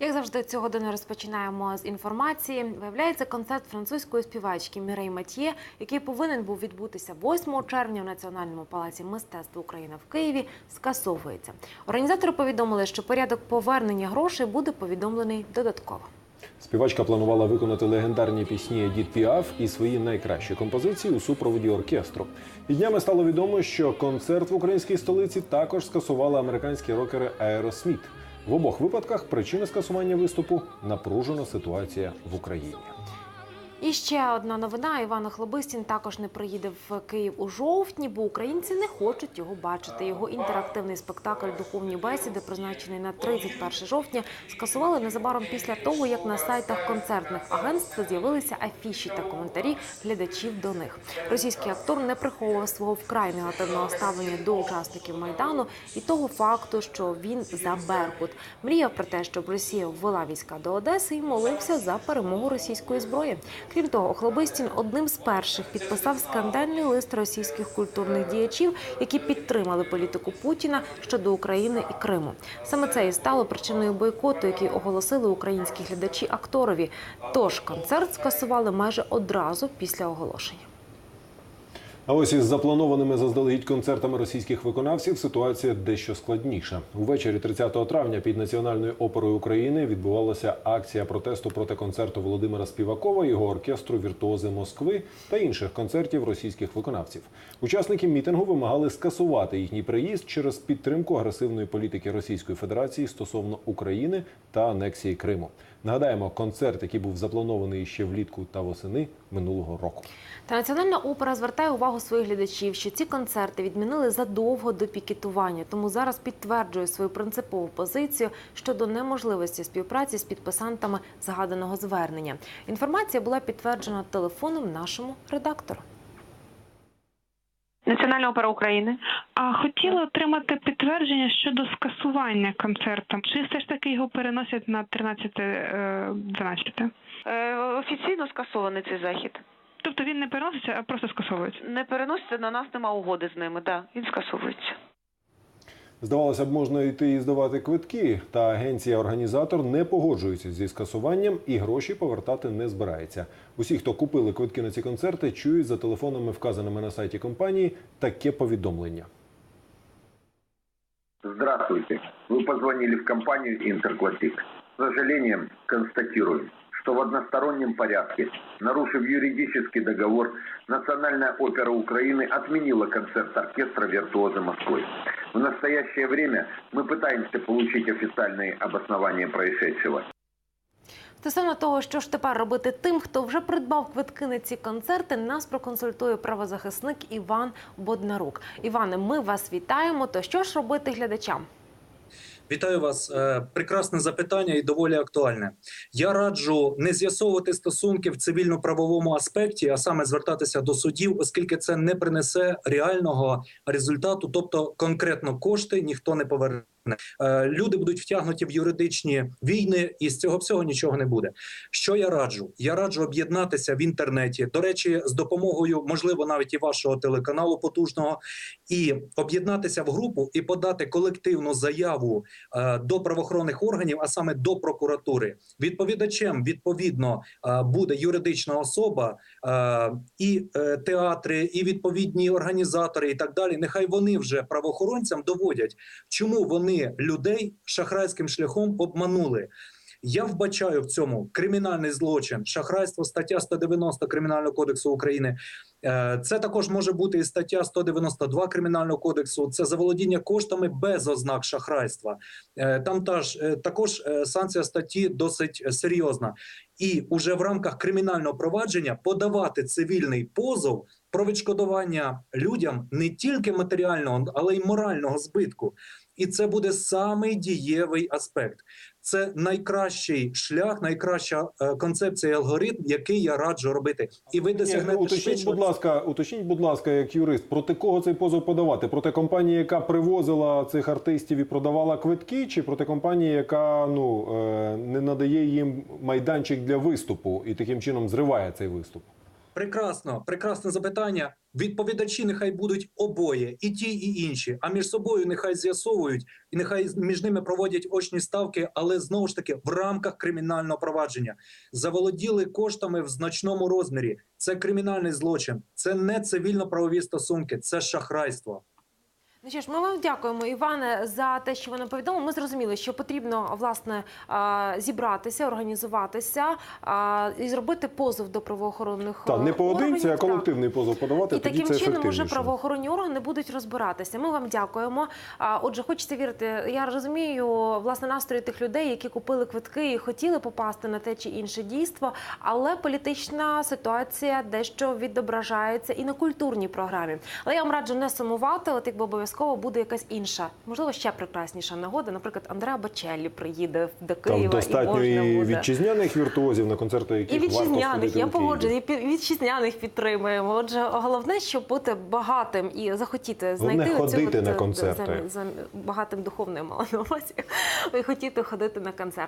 Як завжди, цю годину розпочинаємо з інформації. Виявляється, концерт французької співачки Мірей Матьє, який повинен був відбутися 8 червня в Національному палаці мистецтва України в Києві, скасовується. Організатори повідомили, що порядок повернення грошей буде повідомлений додатково. Співачка планувала виконати легендарні пісні Едіт Піаф і свої найкращі композиції у супроводі оркестру. І днями стало відомо, що концерт в українській столиці також скасували американські рокери Аеросміт. В обох випадках причини скасування виступу напружена ситуація в Україні. І ще одна новина: Іван Охлобистін також не приїде в Київ у жовтні, бо українці не хочуть його бачити. Його інтерактивний спектакль Духовні бесіди, призначений на 31 жовтня, скасували незабаром після того, як на сайтах концертних агентств з'явилися афіші та коментарі глядачів до них. Російський актор не приховував свого вкрай негативного ставлення до учасників майдану і того факту, що він за Беркут мріяв про те, щоб Росія ввела війська до Одеси і молився за перемогу російської зброї. Крім того, Охлобистін одним з перших підписав скандальний лист російських культурних діячів, які підтримали політику Путіна щодо України і Криму. Саме це і стало причиною бойкоту, який оголосили українські глядачі акторові. Тож концерт скасували майже одразу після оголошення. А ось із запланованими заздалегідь концертами російських виконавців ситуація дещо складніша. Увечері 30 травня під Національною оперою України відбувалася акція протесту проти концерту Володимира Співакова, його оркестру Віртуози Москви та інших концертів російських виконавців. Учасники мітингу вимагали скасувати їхній приїзд через підтримку агресивної політики Російської Федерації стосовно України та анексії Криму. Нагадаємо, концерт, який був запланований ще влітку та восени минулого року. Та національна опера звертає увагу своїх глядачів, що ці концерти відмінили задовго до пікетування, тому зараз підтверджує свою принципову позицію щодо неможливості співпраці з підписантами згаданого звернення. Інформація була підтверджена телефоном нашому редактору. Національна опера України. А хотіла отримати підтвердження щодо скасування концерту. Чи все ж таки його переносять на 13-12? Е, офіційно скасований цей захід. Тобто він не переноситься, а просто скасовується. Не переноситься, на нас нема угоди з ними. Да, він скасовується. Здавалося б, можна йти і здавати квитки, та агенція-організатор не погоджується зі скасуванням і гроші повертати не збирається. Усі, хто купили квитки на ці концерти, чують за телефонами, вказаними на сайті компанії, таке повідомлення. Здравствуйте. Вы позвонили в компанию «Интерклассик». С сожалением констатируем, что в одностороннем порядке, нарушив юридический договор, Национальная опера Украины отменила концерт оркестра «Виртуозы Москвы». В настоящее время мы пытаемся получить официальные обоснования происшедшего. Стосовно того, що ж тепер робити тим, хто вже придбав квитки на ці концерти, нас проконсультує правозахисник Іван Боднарук. Іване, ми вас вітаємо. То що ж робити глядачам? Вітаю вас. Е, Прекрасне запитання і доволі актуальне. Я раджу не з'ясовувати стосунки в цивільно-правовому аспекті, а саме звертатися до судів, оскільки це не принесе реального результату, тобто конкретно кошти ніхто не поверне. Е, Люди будуть втягнуті в юридичні війни, і з цього всього нічого не буде. Що я раджу? Я раджу об'єднатися в інтернеті. До речі, з допомогою, можливо, навіть і вашого телеканалу потужного, і об'єднатися в групу і подати колективну заяву е, до правоохоронних органів, а саме до прокуратури. Відповідачем відповідно е, буде юридична особа е, і театри, і відповідні організатори, і так далі. Нехай вони вже правоохоронцям доводять, чому вони людей шахрайським шляхом обманули. Я вбачаю в цьому кримінальний злочин, шахрайство, стаття 190 Кримінального кодексу України. Е, Це також може бути і стаття 192 Кримінального кодексу. Це заволодіння коштами без ознак шахрайства. Е, Там таж, е, також санкція статті досить серйозна. І уже в рамках кримінального провадження подавати цивільний позов про відшкодування людям не тільки матеріального, але й морального збитку. І це буде самий дієвий аспект. Це найкращий шлях, найкраща е, концепція алгоритм, який я раджу робити. І ви Ні, досягнете ну, уточніть, будь ласка, уточніть, будь ласка, як юрист, проти кого цей позов подавати? Проти компанії, яка привозила цих артистів і продавала квитки, чи проти компанії, яка ну е, не надає їм майданчик для виступу і таким чином зриває цей виступ? Прекрасно, прекрасне запитання. Відповідачі нехай будуть обоє, і ті, і інші. А між собою нехай з'ясовують і нехай між ними проводять очні ставки, але знову ж таки в рамках кримінального провадження заволоділи коштами в значному розмірі. Це кримінальний злочин, це не цивільно-правові стосунки, це шахрайство. Ну що ж, ми вам дякуємо, Іване, за те, що ви нам повідомили. Ми зрозуміли, що потрібно власне зібратися, організуватися і зробити позов до правоохоронних Та не е, поодинці, а колективний позов подавати. І тоді таким це чином уже правоохоронні органи будуть розбиратися. Ми вам дякуємо. Отже, хочеться вірити. Я розумію власне настрої тих людей, які купили квитки і хотіли попасти на те чи інше дійство, але політична ситуація дещо відображається і на культурній програмі. Але я вам раджу не сумувати. От якби обов'язково буде якась інша, можливо, ще прекрасніша нагода. Наприклад, Андреа Бачеллі приїде до Києва Там достатньо і можна і буде. вітчизняних віртуозів, на концерти І яких варто вітчизняних, я у Києві. і вітчизняних підтримуємо. Отже, головне, щоб бути багатим і захотіти знайти Головне ходити на е, концерти. за, за багатим духовним мала на увазі. І хотіти ходити на концерт.